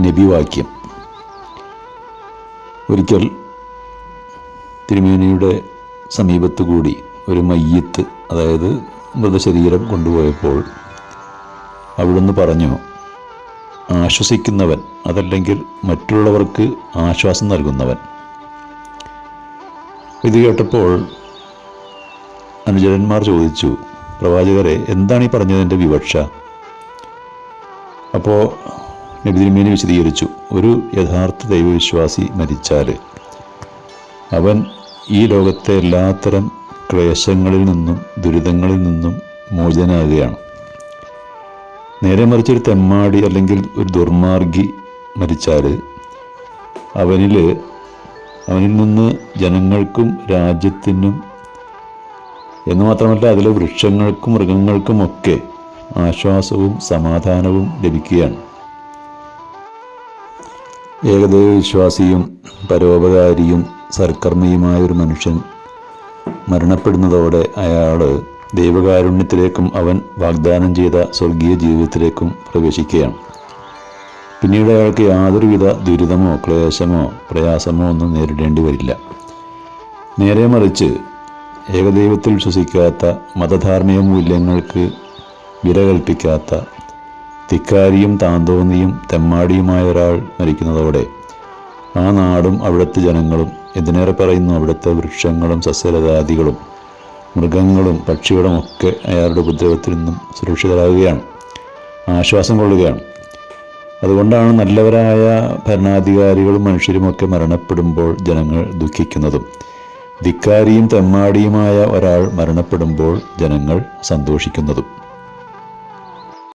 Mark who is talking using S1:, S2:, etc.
S1: നബിവാക്യം. ഒരിക്കൽ തിരുമേനിയുടെ സമീപത്തു കൂടി ഒരു മയ്യത്ത് അതായത് മൃതശരീരം കൊണ്ടുപോയപ്പോൾ അവിടുന്ന് പറഞ്ഞു ആശ്വസിക്കുന്നവൻ അതല്ലെങ്കിൽ മറ്റുള്ളവർക്ക് ആശ്വാസം നൽകുന്നവൻ. ഇത് കേട്ടപ്പോൾ അനുചരന്മാർ ചോദിച്ചു പ്രവാചകരെ എന്താണ് ഈ പറഞ്ഞതിന്റെ വിവക്ഷ? അപ്പോൾ നബി തിരുമേനി വിശദീകരിച്ചു ഒരു യഥാർത്ഥ ദൈവവിശ്വാസി മരിച്ചാൽ അവൻ ഈ ലോകത്തെ എല്ലാത്തരം ക്ലേശങ്ങളിൽ നിന്നും ദുരിതങ്ങളിൽ നിന്നും മോചനാകുകയാണ് നേരെ മറിച്ച് ഒരു തെമ്മാടി അല്ലെങ്കിൽ ഒരു ദുർമാർഗി മരിച്ചാൽ അവനിൽ അവനിൽ നിന്ന് ജനങ്ങൾക്കും രാജ്യത്തിനും എന്ന് മാത്രമല്ല അതിലെ വൃക്ഷങ്ങൾക്കും മൃഗങ്ങൾക്കുമൊക്കെ ആശ്വാസവും സമാധാനവും ലഭിക്കുകയാണ്. ഏകദൈവ വിശ്വാസിയും പരോപകാരിയും സർക്കർമ്മിയുമായ ഒരു മനുഷ്യൻ മരണപ്പെടുന്നതോടെ അയാൾ ദൈവകാരുണ്യത്തിലേക്കും അവൻ വാഗ്ദാനം ചെയ്ത സ്വർഗീയ ജീവിതത്തിലേക്കും പ്രവേശിക്കുകയാണ്. പിന്നീട് അയാൾക്ക് യാതൊരുവിധ ദുരിതമോ ക്ലേശമോ പ്രയാസമോ ഒന്നും നേരിടേണ്ടി വരില്ല. നേരെ മറിച്ച് ഏകദൈവത്തിൽ വിശ്വസിക്കാത്ത മതധാർമ്മിക മൂല്യങ്ങൾക്ക് വില കൽപ്പിക്കാത്ത ധിക്കാരിയും താന്തോന്നിയും തെമ്മാടിയുമായ ഒരാൾ മരിക്കുന്നതോടെ ആ നാടും അവിടുത്തെ ജനങ്ങളും എന്തിനേറെ പറയുന്നു അവിടുത്തെ വൃക്ഷങ്ങളും സസ്യലതാദികളും മൃഗങ്ങളും പക്ഷികളും ഒക്കെ അയാളുടെ ഉപദ്രവത്തിൽ നിന്നും സുരക്ഷിതരാകുകയാണ് ആശ്വാസം കൊള്ളുകയാണ്. അതുകൊണ്ടാണ് നല്ലവരായ ഭരണാധികാരികളും മനുഷ്യരുമൊക്കെ മരണപ്പെടുമ്പോൾ ജനങ്ങൾ ദുഃഖിക്കുന്നതും. ധിക്കാരിയും തെമ്മാടിയുമായ ഒരാൾ മരണപ്പെടുമ്പോൾ ജനങ്ങൾ സന്തോഷിക്കുന്നതും.